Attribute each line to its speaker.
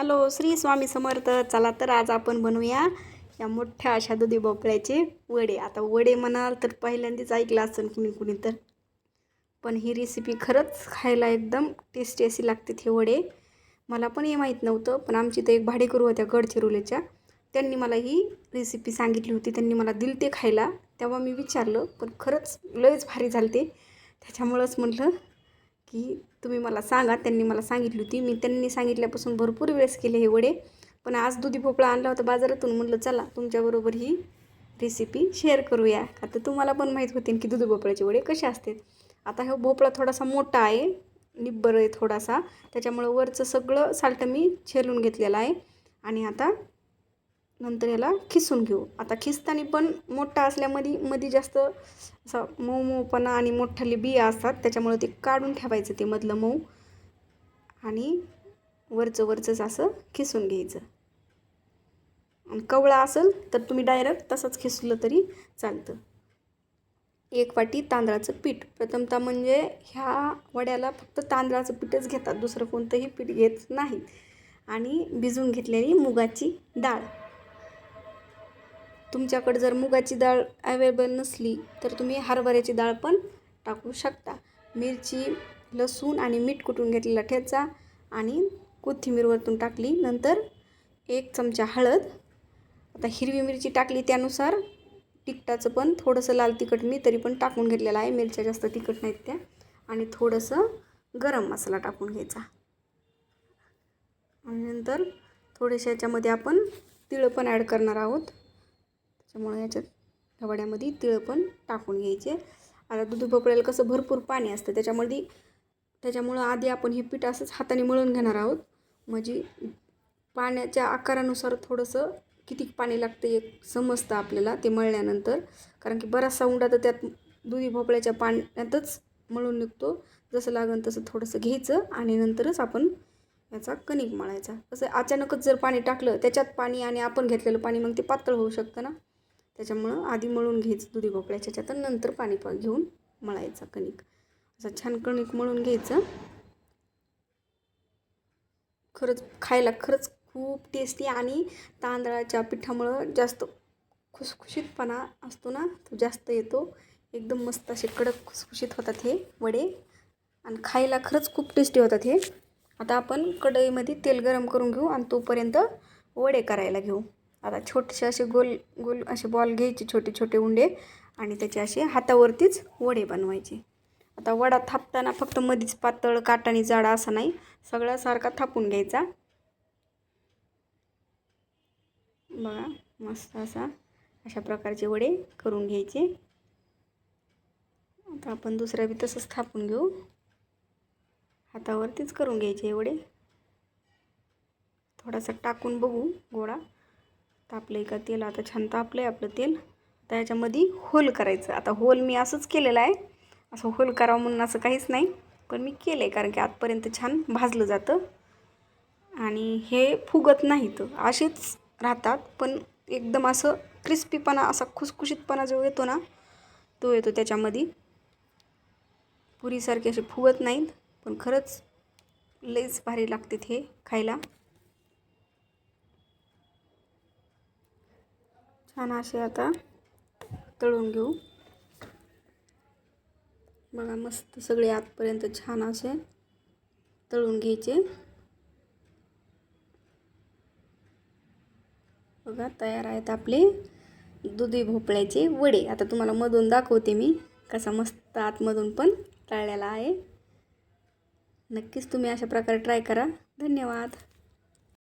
Speaker 1: Hello Shri Swami Samarth. चला तर आज आपण बनवूया या मोठ्या अशा दुधी भोपळ्याचे वडे. आता वडे म्हणाल तर पहिल्यांदाच ऐकलं असेल कुणी कुणी तर. पण ही रेसिपी खरंच खायला एकदम टेस्टी अशी लागते हे वडे. मला पण हे माहीत नव्हतं पण आमची तर एक भाडेकरू होत्या गडचिरोलीच्या. त्यांनी मला ही रेसिपी सांगितली होती. त्यांनी मला दिल ते खायला. तेव्हा मी विचारलं पण खरंच लयच भारी झालं ते त्याच्यामुळंच म्हटलं की तुम्ही मला सांगा त्यांनी मला सांगितली होती. मी त्यांनी सांगितल्यापासून भरपूर वेळेस केले हे वडे. पण आज दुधी भोपळा आणला होता बाजारातून म्हटलं चला तुमच्याबरोबर ही रेसिपी शेअर करूया. आता तुम्हाला पण माहीत होते की दुधी भोपळ्याचे वडे कसे असतात. आता हा भोपळा थोडासा मोठा आहे निब्बर आहे थोडासा. त्याच्यामुळं वरचं सगळं साल्ट मी छेलून घेतलेलं आहे. आणि आता नंतर याला खिसून घेऊ. आता खिसताना पण मोठा असल्यामध्ये मध्ये जास्त असा मऊ मऊपणा आणि मोठाले बिया असतात त्याच्यामुळं ते काढून ठेवायचं ते मधलं मऊ. आणि वरचं वरचंच असं खिसून घ्यायचं. आणि कवळा असेल तर तुम्ही डायरेक्ट तसंच खिसलं तरी चालतं. एक वाटी तांदळाचं पीठ. प्रथमतः म्हणजे ह्या वड्याला फक्त तांदळाचं पीठच घेतात दुसरं कोणतंही पीठ घेत नाहीत. आणि भिजवून घेतलेली मुगाची डाळ. तुमच्याकडे जर मुगाची डाळ अवेलेबल नसली तर तुम्ही हरभऱ्याची डाळ पण टाकू शकता. मिरची लसूण आणि मीठ कुटून घेतलेला ठेचा आणि कोथिंबीर वरतून टाकली. नंतर एक चमचा हळद. आता हिरवी मिरची टाकली त्यानुसार तिखटाचं पण थोडंसं लाल तिखट मी तरी पण टाकून घेतलेलं आहे. मिरच्या जास्त तिखट नाहीत त्या. आणि थोडंसं गरम मसाला टाकून घ्यायचा. आणि नंतर थोडेशा याच्यामध्ये आपण तिळं पण ॲड करणार आहोत. त्याच्यामुळं याच्यात ह्या तिळ तिळं पण टाकून घ्यायचे. आता दूध भोपळ्याला कसं भरपूर पाणी असतं त्याच्यामध्ये त्याच्यामुळं आधी आपण हे पीठ असंच हाताने मळून घेणार आहोत. म्हणजे पाण्याच्या आकारानुसार थोडंसं किती पाणी लागतं एक समजतं आपल्याला ते मळल्यानंतर. कारण की बराचसा उंडा तर त्यात दुधी भोपळ्याच्या पाण्यातच मळून निघतो. जसं लागेल तसं थोडंसं घ्यायचं आणि नंतरच आपण याचा कणिक मळायचा. कसं अचानकच जर पाणी टाकलं त्याच्यात पाणी आणि आपण घेतलेलं पाणी मग ते पातळ होऊ शकतं ना. त्याच्यामुळं आधी मळून घ्यायचं दुधी भोपळ्याच्या ह्याच्यात नंतर पाणी पा घेऊन मळायचं कणिक. असं छान कणिक मळून घ्यायचं. खरंच खायला खरंच खूप टेस्टी आणि तांदळाच्या पिठामुळं जास्त खुसखुशीतपणा असतो ना तो जास्त येतो. एकदम मस्त असे कडक खुसखुशीत होतात हे वडे. आणि खायला खरंच खूप टेस्टी होतात हे. आता आपण कढईमध्ये तेल गरम करून घेऊ आणि तोपर्यंत वडे करायला घेऊ. आता छोटेसे असे गोल गोल असे बॉल घ्यायचे छोटे छोटे उंडे आणि त्याचे असे हातावरतीच वडे बनवायचे. आता वडा थापताना फक्त मधीच पातळ काटाने जाडा असा नाही सगळा सारखा थापून घ्यायचा. बघा मस्त असा अशा प्रकारचे वडे करून घ्यायचे. आता आपण दुसऱ्या बी तसंच थापून घेऊ. हातावरतीच करून घ्यायचे वडे. थोडासा टाकून बघू गोळा. तापलं आहे का तेल आता छान तापलं आहे आपलं तेल. आता याच्यामध्ये होल करायचं. आता होल मी असंच केलेलं आहे. असं होल करावं म्हणून असं काहीच नाही. पण मी केलं आहे कारण की आतपर्यंत छान भाजलं जातं. आणि हे फुगत नाहीत असेच राहतात. पण एकदम असं क्रिस्पीपणा असा खुसखुशीतपणा जो येतो ना तो येतो त्याच्यामध्ये. पुरीसारखे असे फुगत नाहीत. पण खरंच लईच भारी लागतात हे खायला. छान असे आता तळून घेऊ. बघा मस्त सगळे आतपर्यंत छान असे तळून घ्यायचे. बघा तयार आहेत आपले दुधी भोपळ्याचे वडे. आता तुम्हाला मधून दाखवते मी कसा मस्त आतमधून पण तळलेला आहे. नक्कीच तुम्ही अशा प्रकारे ट्राय करा. धन्यवाद.